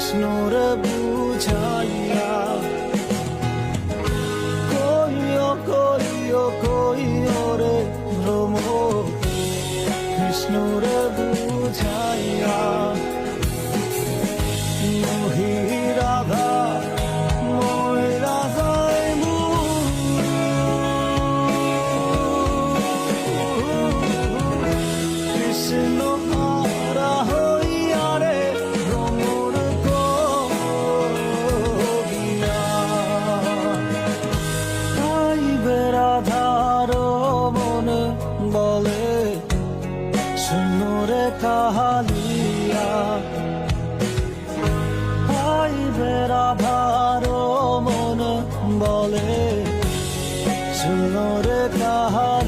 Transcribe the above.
কৃষ্ণর বুঝাইয়া কইও কইও কইও রে ভ্রম। কৃষ্ণর বুঝাইয়া মহি রাধা মই শুনরে কাহালিয়া। বেড়া রাধার মন বলে শুনো রে কাহালিয়া।